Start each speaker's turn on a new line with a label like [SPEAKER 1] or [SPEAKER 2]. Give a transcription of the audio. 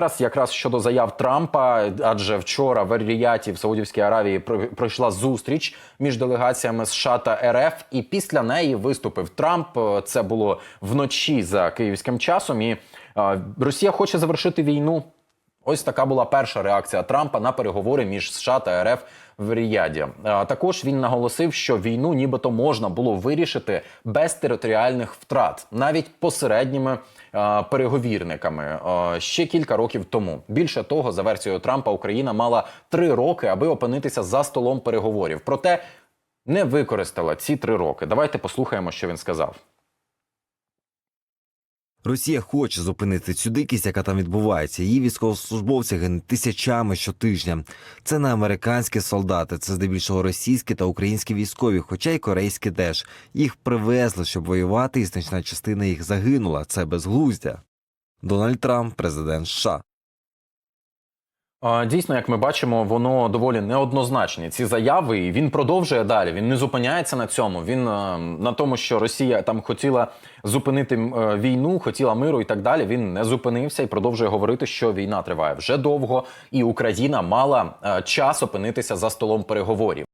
[SPEAKER 1] Раз якраз щодо заяв Трампа, адже вчора в Ер-Ріяті в Саудівській Аравії про- пройшла зустріч між делегаціями США та РФ, і після неї виступив Трамп. Це було вночі за київським часом. І Росія хоче завершити війну. Ось така була перша реакція Трампа на переговори між США та РФ в Ріяді. А, Також він наголосив, що війну нібито можна було вирішити без територіальних втрат, навіть посередніми а, переговірниками а, ще кілька років тому. Більше того, за версією Трампа, Україна мала три роки, аби опинитися за столом переговорів. Проте не використала ці три роки. Давайте послухаємо, що він сказав.
[SPEAKER 2] Росія хоче зупинити цю дикість, яка там відбувається. Її військовослужбовці гинуть тисячами щотижня. Це не американські солдати, це здебільшого російські та українські військові, хоча й корейські теж. Їх привезли, щоб воювати, і значна частина їх загинула. Це безглуздя. Дональд Трамп, президент США.
[SPEAKER 1] Дійсно, як ми бачимо, воно доволі неоднозначні. Ці заяви, він продовжує далі. Він не зупиняється на цьому. Він е, на тому, що Росія там хотіла зупинити е, війну, хотіла миру і так далі. Він не зупинився і продовжує говорити, що війна триває вже довго, і Україна мала е, час опинитися за столом переговорів.